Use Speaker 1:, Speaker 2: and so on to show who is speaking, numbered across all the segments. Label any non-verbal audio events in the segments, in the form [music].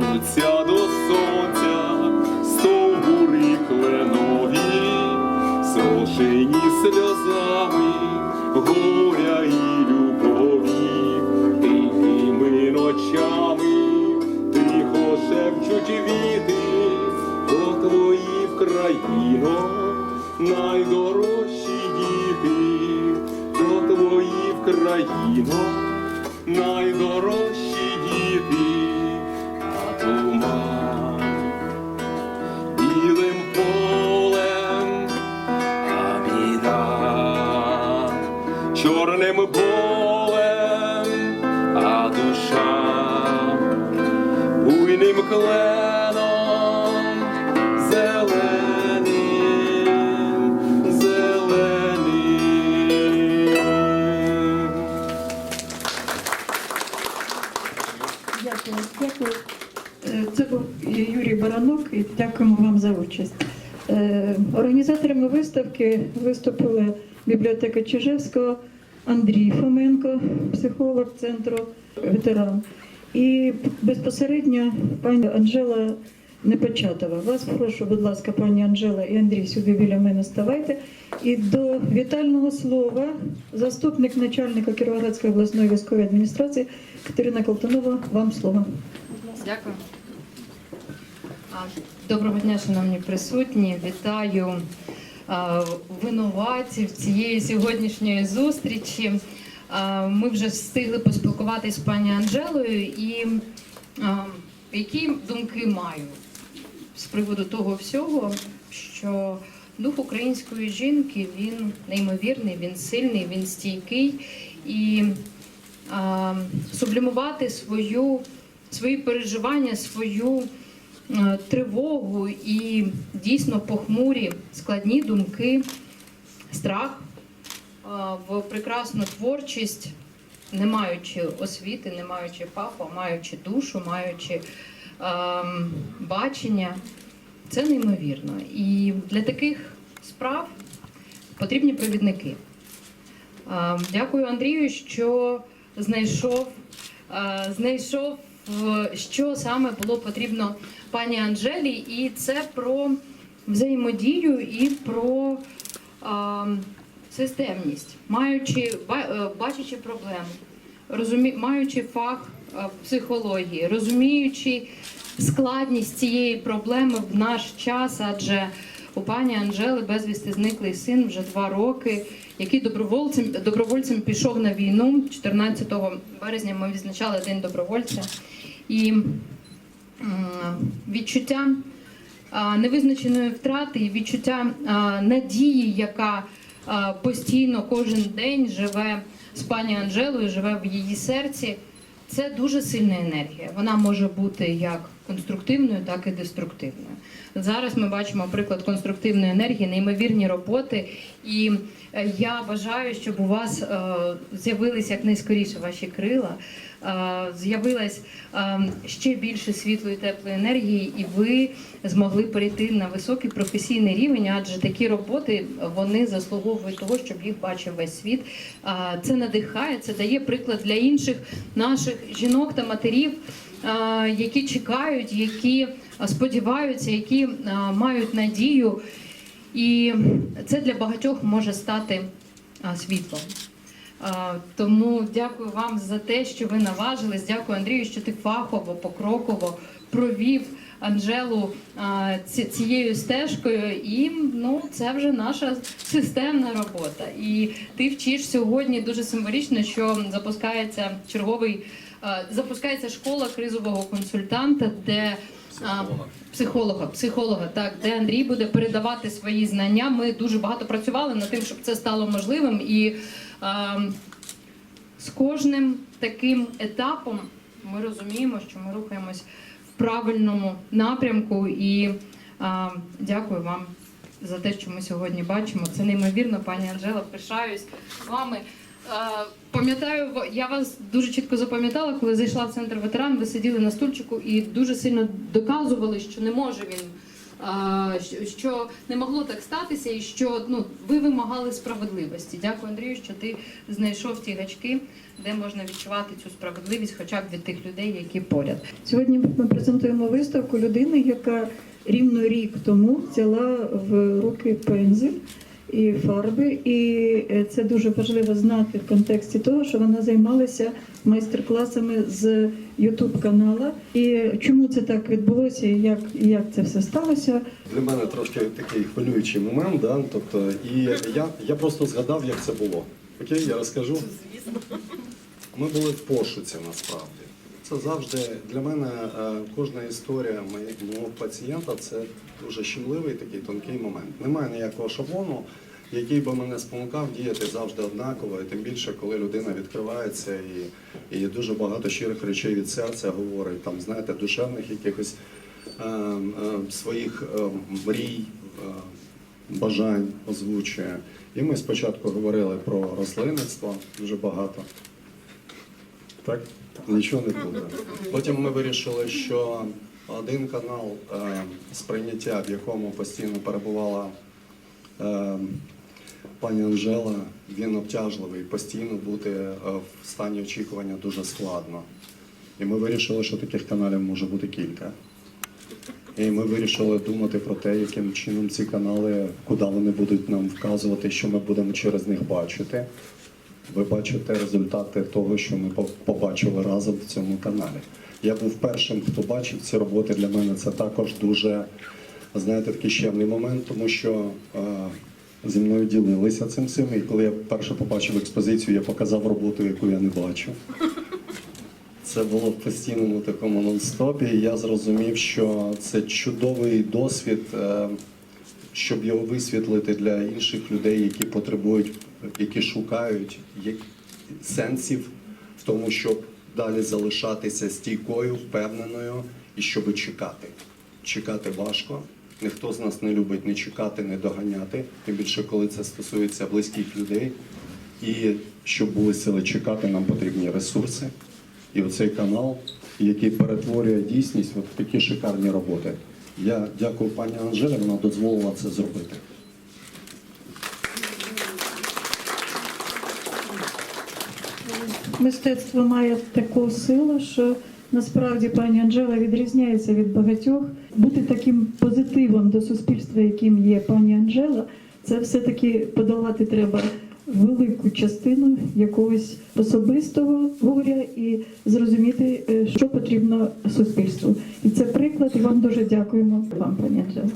Speaker 1: тягнуться до сонця стовбури кленові, зрошені сльозами горя і любові, тихими ночами тихо шепчуть віти, до твої в країно найдорожчі діти, до твої в країно найдорожчі
Speaker 2: Дякую, дякую. Це був Юрій Баранок і дякуємо вам за участь. Е, Організаторами виставки виступили бібліотека Чижевського, Андрій Фоменко, психолог центру ветеран. І безпосередньо пані Анжела Непочатова. Вас прошу, будь ласка, пані Анжела і Андрій, сюди біля мене ставайте. І до вітального слова заступник начальника Кіровоградської обласної військової адміністрації Катерина Колтунова, вам слово.
Speaker 3: Дякую. Доброго дня, шановні присутні. Вітаю винуватців цієї сьогоднішньої зустрічі. Ми вже встигли поспілкуватися з пані Анжелою і які думки маю з приводу того всього, що дух української жінки він неймовірний, він сильний, він стійкий і сублімувати свою, свої переживання, свою тривогу і дійсно похмурі складні думки, страх в прекрасну творчість, не маючи освіти, не маючи фаху, а маючи душу, маючи ем, бачення. Це неймовірно. І для таких справ потрібні провідники. Е, Дякую Андрію, що знайшов, е, знайшов, е, що саме було потрібно пані Анжелі, і це про взаємодію і про е, системність, маючи е, бачачи проблему, розумі, маючи фах е, психології, розуміючи складність цієї проблеми в наш час, адже у пані Анжели безвісти зниклий син вже два роки, який добровольцем, добровольцем пішов на війну. 14 березня ми відзначали День добровольця. І відчуття невизначеної втрати і відчуття надії, яка постійно кожен день живе з пані Анжелою, живе в її серці. це дуже сильна енергія. Вона може бути як конструктивною, так і деструктивною. Зараз ми бачимо приклад конструктивної енергії, неймовірні роботи. І е, я бажаю, щоб у вас е, з'явились якнайскоріше ваші крила, е, з'явилось е, ще більше світлої теплої енергії, і ви змогли перейти на високий професійний рівень, адже такі роботи вони заслуговують того, щоб їх бачив весь світ. Це надихає, це дає приклад для інших наших жінок та матерів, які чекають, які сподіваються, які мають надію. І це для багатьох може стати світлом. Тому дякую вам за те, що ви наважились. Дякую, Андрію, що ти фахово, покроково провів Анжелу цією стежкою. І ну, це вже наша системна робота. І ти вчиш сьогодні дуже символічно, що запускається черговий. А, Запускається школа кризового консультанта, де а, психолога, психолога, так, де Андрій буде передавати свої знання. Ми дуже багато працювали над тим, щоб це стало можливим. І а, з кожним таким етапом ми розуміємо, що ми рухаємось в правильному напрямку. І а, дякую вам за те, що ми сьогодні бачимо. Це неймовірно, пані Анжела. Пишаюсь з вами. Пам'ятаю, я вас дуже чітко запам'ятала, коли зайшла в центр ветеран. Ви сиділи на стульчику і дуже сильно доказували, що не може він. Що не могло так статися, і що ну ви вимагали справедливості. Дякую, Андрію, що ти знайшов ті гачки, де можна відчувати цю справедливість, хоча б від тих людей, які поряд.
Speaker 2: Сьогодні ми презентуємо виставку людини, яка рівно рік тому взяла в руки пензель і фарби. І е, це дуже важливо знати в контексті того, що вона займалася майстер-класами з Ютуб канала. І чому це так відбулося, і як, як це все сталося?
Speaker 4: Для мене трошки такий хвилюючий момент, да? тобто, і я, я просто згадав, як це було. Окей, я розкажу. Ми були в пошуці насправді. Це завжди для мене е, кожна історія мого пацієнта це дуже щемливий такий тонкий момент. Немає ніякого шаблону, який би мене спонукав діяти завжди однаково, і тим більше, коли людина відкривається і, і дуже багато щирих речей від серця говорить, там, знаєте, душевних якихось е, е, своїх е, мрій, е, бажань озвучує. І ми спочатку говорили про рослинництво дуже багато. Так? Нічого не буде. Потім ми вирішили, що один канал е, сприйняття, в якому постійно перебувала е, пані Анжела, він обтяжливий, постійно бути е, в стані очікування дуже складно. І ми вирішили, що таких каналів може бути кілька. І ми вирішили думати про те, яким чином ці канали, куди вони будуть нам вказувати, що ми будемо через них бачити. Ви бачите результати того, що ми побачили разом в цьому каналі. Я був першим, хто бачив ці роботи. Для мене це також дуже, знаєте, такий щемний момент, тому що е, зі мною ділилися цим всім. І коли я вперше побачив експозицію, я показав роботу, яку я не бачив. Це було в постійному такому нон-стопі. І я зрозумів, що це чудовий досвід, е, щоб його висвітлити для інших людей, які потребують, які шукають сенсів в тому, щоб далі залишатися стійкою, впевненою і щоб чекати. Чекати важко. Ніхто з нас не любить не чекати, не доганяти, тим більше, коли це стосується близьких людей. І щоб були сили чекати, нам потрібні ресурси. І оцей канал, який перетворює дійсність в такі шикарні роботи. Я дякую пані Анжелі, вона дозволила це зробити.
Speaker 2: Мистецтво має таку силу, що насправді пані Анжела відрізняється від багатьох. Бути таким позитивом до суспільства, яким є пані Анжела, це все-таки подолати треба велику частину якогось особистого горя і зрозуміти, е, що потрібно суспільству. І це приклад, і вам дуже дякуємо вам, пані Анжела.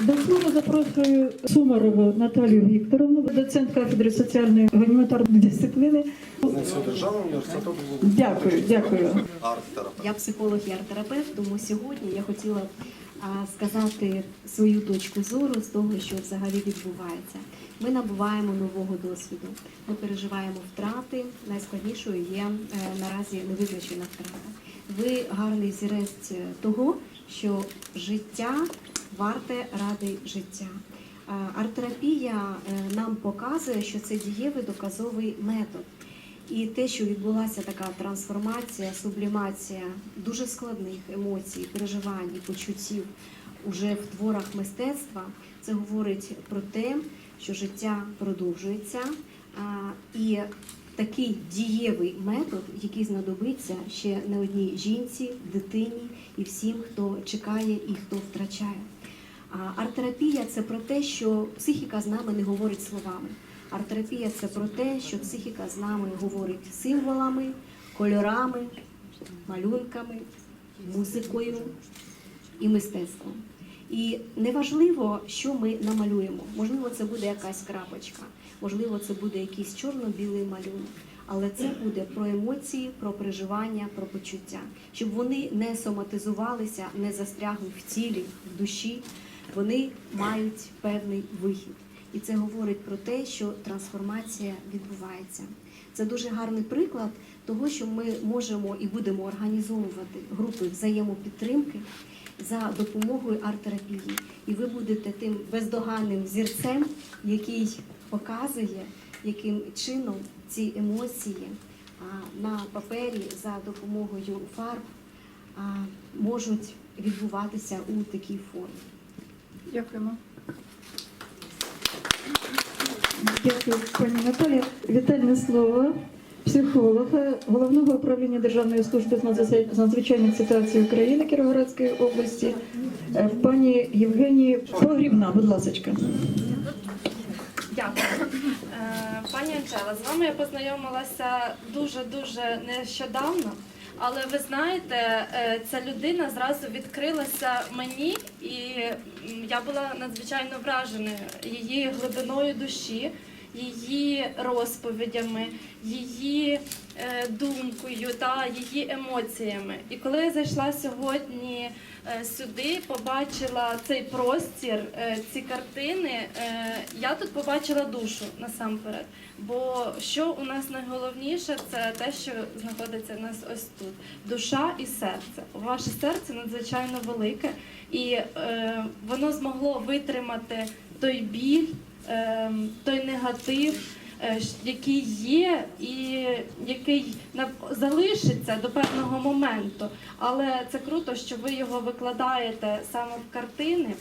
Speaker 2: До слова запрошую Сумарову Наталію Вікторовну, доцент кафедри соціальної гуманітарної дисципліни. Дякую, дякую.
Speaker 5: Я психолог і арт-терапевт, тому сьогодні я хотіла
Speaker 2: сказати свою точку зору з того, що взагалі відбувається. Ми набуваємо нового досвіду. Ми переживаємо втрати. Найскладнішою є е, наразі невизначена втрата. Ви гарний зірець того, що життя варте ради життя. А, Арт-терапія е, нам показує, що це дієвий доказовий метод. І те, що відбулася така трансформація, сублімація дуже складних емоцій, переживань почуттів уже в творах мистецтва, це говорить про те, що життя продовжується, і такий дієвий метод, який знадобиться ще не одній жінці, дитині і всім, хто чекає і хто втрачає. Арт-терапія це про те, що психіка з нами не говорить словами. Арт-терапія це про те, що психіка з нами говорить символами, кольорами, малюнками, музикою і мистецтвом. І неважливо, що ми намалюємо. Можливо, це буде якась крапочка, можливо, це буде якийсь чорно-білий малюнок. Але це буде про емоції, про переживання, про почуття, щоб вони не соматизувалися, не застрягли в тілі, в душі. Вони мають певний вихід. І це говорить про те, що трансформація відбувається. Це дуже гарний приклад того, що ми можемо і будемо організовувати групи взаємопідтримки за допомогою арт-терапії. І ви будете тим бездоганним зірцем, який показує, яким чином ці емоції на папері за допомогою фарб можуть відбуватися у такій формі.
Speaker 6: Дякуємо. Дякую, пані Наталі. Вітальне слово психолога головного управління Державної служби з надзвичайних ситуацій України Кіровоградської області, е, пані Євгенії Погрібна, будь ласка.
Speaker 7: Дякую. Пані Анжела, з вами я познайомилася дуже-дуже нещодавно. Але ви знаєте, е, ця людина зразу відкрилася мені, і я була надзвичайно вражена її глибиною душі, її розповідями, її е, думкою та її емоціями. І коли я зайшла сьогодні сюди, побачила цей простір, е, ці картини, е, я тут побачила душу насамперед. Бо що у нас найголовніше, це те, що знаходиться в нас ось тут: душа і серце. Ваше серце надзвичайно велике, і е, воно змогло витримати той біль, е, той негатив. Е, Який є і який залишиться до певного моменту, але це круто, що ви його викладаєте саме в картини.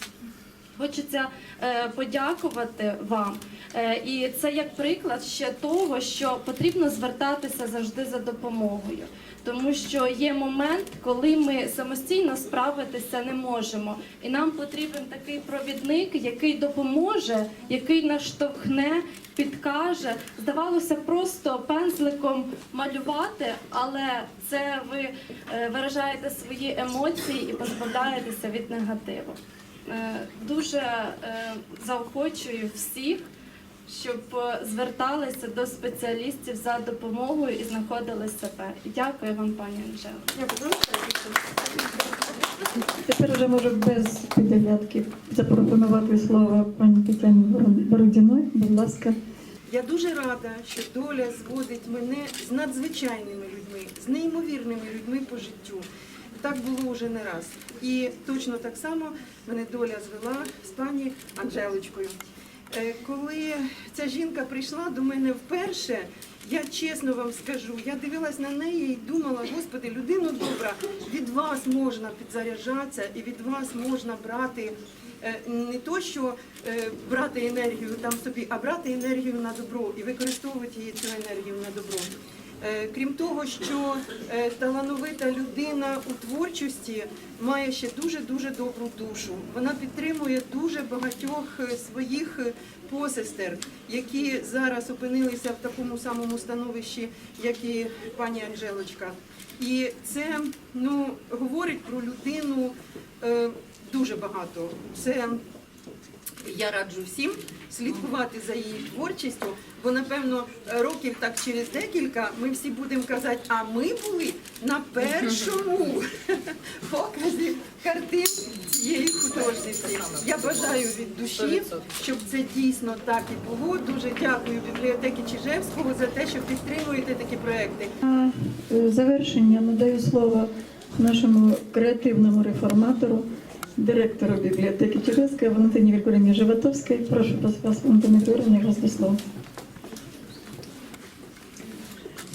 Speaker 7: Хочеться е, подякувати вам. Е, і це як приклад ще того, що потрібно звертатися завжди за допомогою. Тому що є момент, коли ми самостійно справитися не можемо. І нам потрібен такий провідник, який допоможе, який наштовхне, підкаже. Здавалося, просто пензликом малювати, але це ви е, виражаєте свої емоції і позбавляєтеся від негативу. Е, Дуже е, заохочую всіх, щоб е, зверталися до спеціалістів за допомогою і знаходили себе. Дякую вам, пані Анжела.
Speaker 6: Тепер вже можу без підглядки запропонувати слово пані Тетяні Бородіної. Будь ласка.
Speaker 8: Я дуже рада, що доля зводить мене з надзвичайними людьми, з неймовірними людьми по життю. Так було вже не раз. І точно так само мене доля звела з пані Анжелочкою. Е, Коли ця жінка прийшла до мене вперше, я чесно вам скажу, я дивилась на неї і думала, господи, людину добра, від вас можна підзаряджатися і від вас можна брати е, не то, що е, брати енергію там собі, а брати енергію на добро і використовувати її цю енергію на добро. Е, Крім того, що е, талановита людина у творчості має ще дуже дуже добру душу. Вона підтримує дуже багатьох е, своїх посестер, які зараз опинилися в такому самому становищі, як і пані Анжелочка. І це ну говорить про людину дуже багато. Це Я раджу всім слідкувати за її творчістю, бо напевно років так через декілька ми всі будемо казати, а ми були на першому [laughs] показі картин цієї художниці. Я бажаю від душі, щоб це дійсно так і було. Дуже дякую бібліотеки Чижевського за те, що підтримуєте такі проекти.
Speaker 2: На е, завершення надаю слово нашому креативному реформатору, директору бібліотеки Чижевської Валентині Вікторівні Животовській. Прошу вас Валентина Вікторівна, вас до слова.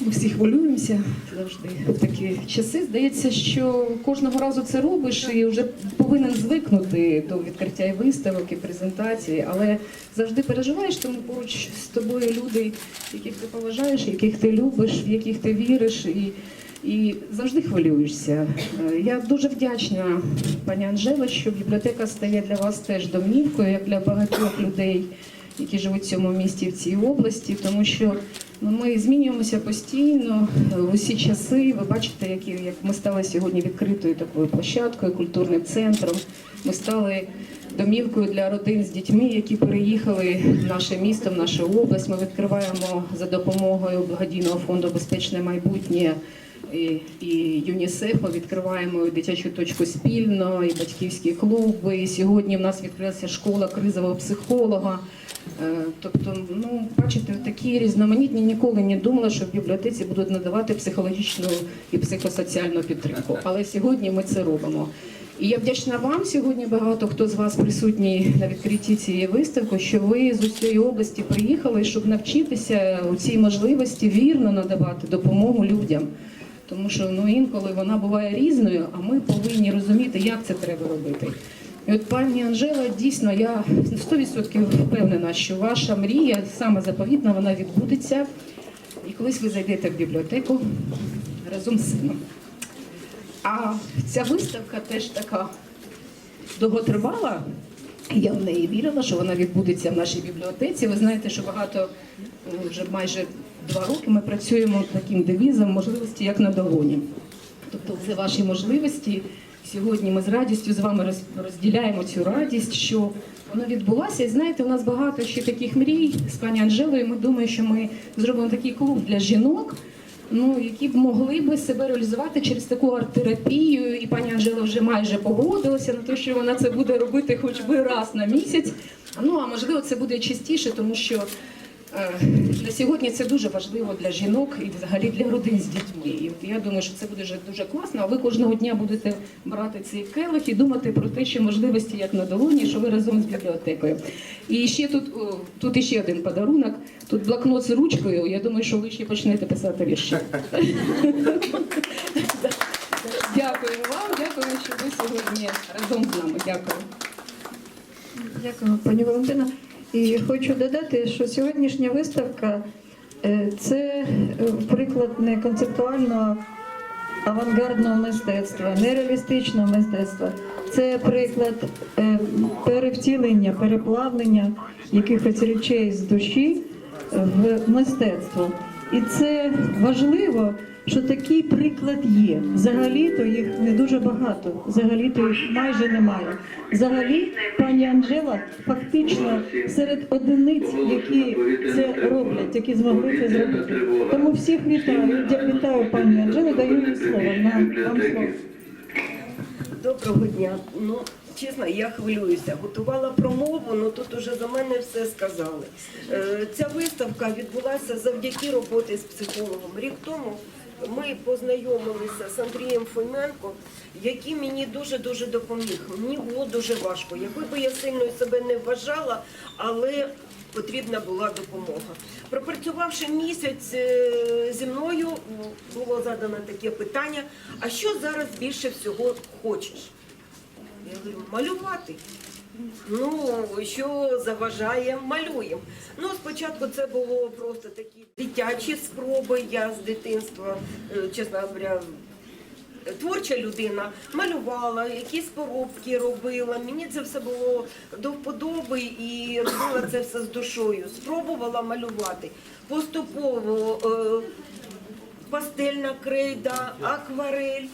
Speaker 9: Ми всі хвилюємося завжди в такі часи. Здається, що кожного разу це робиш і вже повинен звикнути до відкриття і виставок, і презентації, але завжди переживаєш, тому поруч з тобою люди, яких ти поважаєш, яких ти любиш, в яких ти віриш, і, і завжди хвилюєшся. Е, Я дуже вдячна пані Анжела, що бібліотека стає для вас теж домівкою, як для багатьох людей, які живуть в цьому місті в цій області, тому що Ну, Ми змінюємося постійно е, в усі часи. Ви бачите, які як ми стали сьогодні відкритою такою площадкою, культурним центром. Ми стали домівкою для родин з дітьми, які переїхали в наше місто, в нашу область. Ми відкриваємо за допомогою благодійного фонду Безпечне майбутнє і, і ЮНІСЕФ. Ми відкриваємо дитячу точку спільно, і батьківські клуби. І сьогодні в нас відкрилася школа кризового психолога. Е, Тобто, ну бачите, такі різноманітні ніколи не думала, що в бібліотеці будуть надавати психологічну і психосоціальну підтримку. Але сьогодні ми це робимо. І я вдячна вам сьогодні. Багато хто з вас присутній на відкритті цієї виставки, що ви з усієї області приїхали, щоб навчитися у цій можливості вірно надавати допомогу людям. Тому що ну інколи вона буває різною, а ми повинні розуміти, як це треба робити. І от пані Анжела, дійсно, я 100% впевнена, що ваша мрія саме заповітна, вона відбудеться. І колись ви зайдете в бібліотеку разом з сином. А ця виставка теж така довготривала. Я в неї вірила, що вона відбудеться в нашій бібліотеці. Ви знаєте, що багато е, вже майже два роки ми працюємо таким девізом можливості як на долоні. Тобто це ваші можливості. Сьогодні ми з радістю з вами розділяємо цю радість, що вона відбулася. І знаєте, у нас багато ще таких мрій з пані Анжелою. Ми думаємо, що ми зробимо такий клуб для жінок, ну які б могли би себе реалізувати через таку арт-терапію. І пані Анжела вже майже погодилася на те, що вона це буде робити хоч би раз на місяць. Ну а можливо, це буде частіше, тому що На сьогодні це дуже важливо для жінок і взагалі для родин з дітьми. І от я думаю, що це буде дуже класно. А ви кожного дня будете брати цей келих і думати про те, що можливості як на долоні, що ви разом з бібліотекою. І ще тут, тут іще один подарунок. Тут блокнот з ручкою. Я думаю, що ви ще почнете писати вірші. [laughs] Дякую вам, дякую, що ви сьогодні разом з нами. Дякую.
Speaker 2: Дякую, пані Валентина. І хочу додати, що сьогоднішня виставка е, це е, приклад не концептуального авангардного мистецтва, не реалістичного мистецтва. Це приклад е, перевтілення, переплавлення якихось речей з душі в мистецтво. І це важливо, що такий приклад є. Взагалі-то їх не дуже багато, взагалі-то їх майже немає. Взагалі, пані Анжела фактично серед одиниць, які це роблять, які змогли це зробити. Тому всіх вітаю. Дя- Вітаю пані Анжелу, даю їй слово. На вам слово.
Speaker 10: Доброго дня. Ну, чесно, я хвилююся. Готувала промову, ну тут уже за мене все сказали. Е, Ця виставка відбулася завдяки роботі з психологом. Рік тому ми познайомилися з Андрієм Фойменко, який мені дуже-дуже допоміг. Мені було дуже важко. Якби би я сильно себе не вважала, але потрібна була допомога. Пропрацювавши місяць е, зі мною, було задано таке питання: а що зараз більше всього хочеш? Я говорю, малювати. Ну, що заважає, малюємо. Ну, спочатку це було просто такі дитячі спроби. Я з дитинства, е, чесно говоря, творча людина, малювала, якісь поробки робила. Мені це все було до вподоби і робила це все з душою. Спробувала малювати. Поступово е, пастельна крейда, акварель.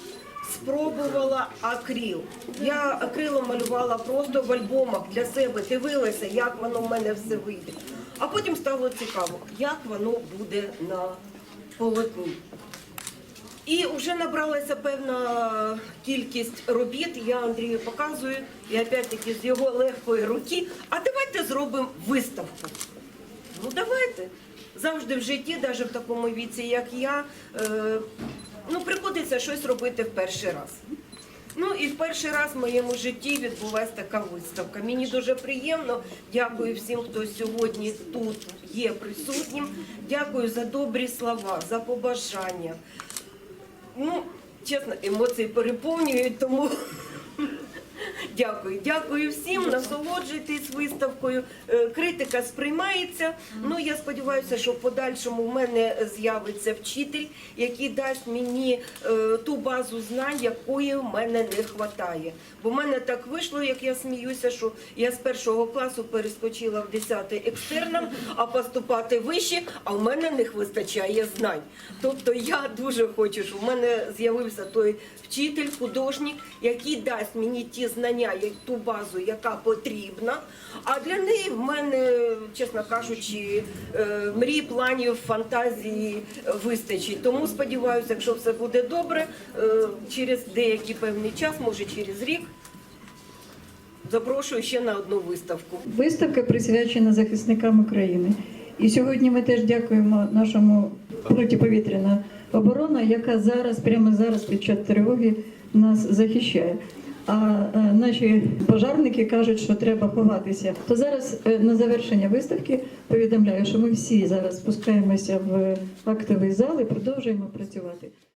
Speaker 10: Спробувала акрил. Я акрилом малювала просто в альбомах для себе, дивилася, як воно в мене все вийде. А потім стало цікаво, як воно буде на полотні. І вже набралася певна кількість робіт. Я Андрію показую, і опять-таки з його легкої руки. А давайте зробимо виставку. Ну давайте. Завжди в житті, навіть в такому віці, як я, е, ну, приходиться щось робити в перший раз. Ну і в перший раз в моєму житті відбулася така виставка. Мені дуже приємно. Дякую всім, хто сьогодні тут є присутнім. Дякую за добрі слова, за побажання. Ну, чесно, емоції переповнюють, тому дякую. Дякую всім. Насолоджуйтесь виставкою. Е, Критика сприймається. Ну я сподіваюся, що в подальшому в мене з'явиться вчитель, який дасть мені е, ту базу знань, якої в мене не вистачає. Бо в мене так вийшло, як я сміюся, що я з першого класу перескочила в 10 екстерном, а поступати вище, а в мене не вистачає знань. Тобто я дуже хочу, щоб в мене з'явився той вчитель, художник, який дасть мені ті знання, як- ту базу, яка потрібна. А для неї в мене, чесно кажучи, е, мрій, планів, фантазії вистачить. Тому сподіваюся, якщо все буде добре, е, через деякий певний час, може через рік, запрошую ще на одну виставку.
Speaker 2: Виставка присвячена захисникам України. І сьогодні ми теж дякуємо нашому протиповітряна оборона, яка зараз, прямо зараз під час тривоги нас захищає. А е, наші пожарники кажуть, що треба ховатися. То зараз е, на завершення виставки повідомляю, що ми всі зараз спускаємося в актовий зал і продовжуємо працювати.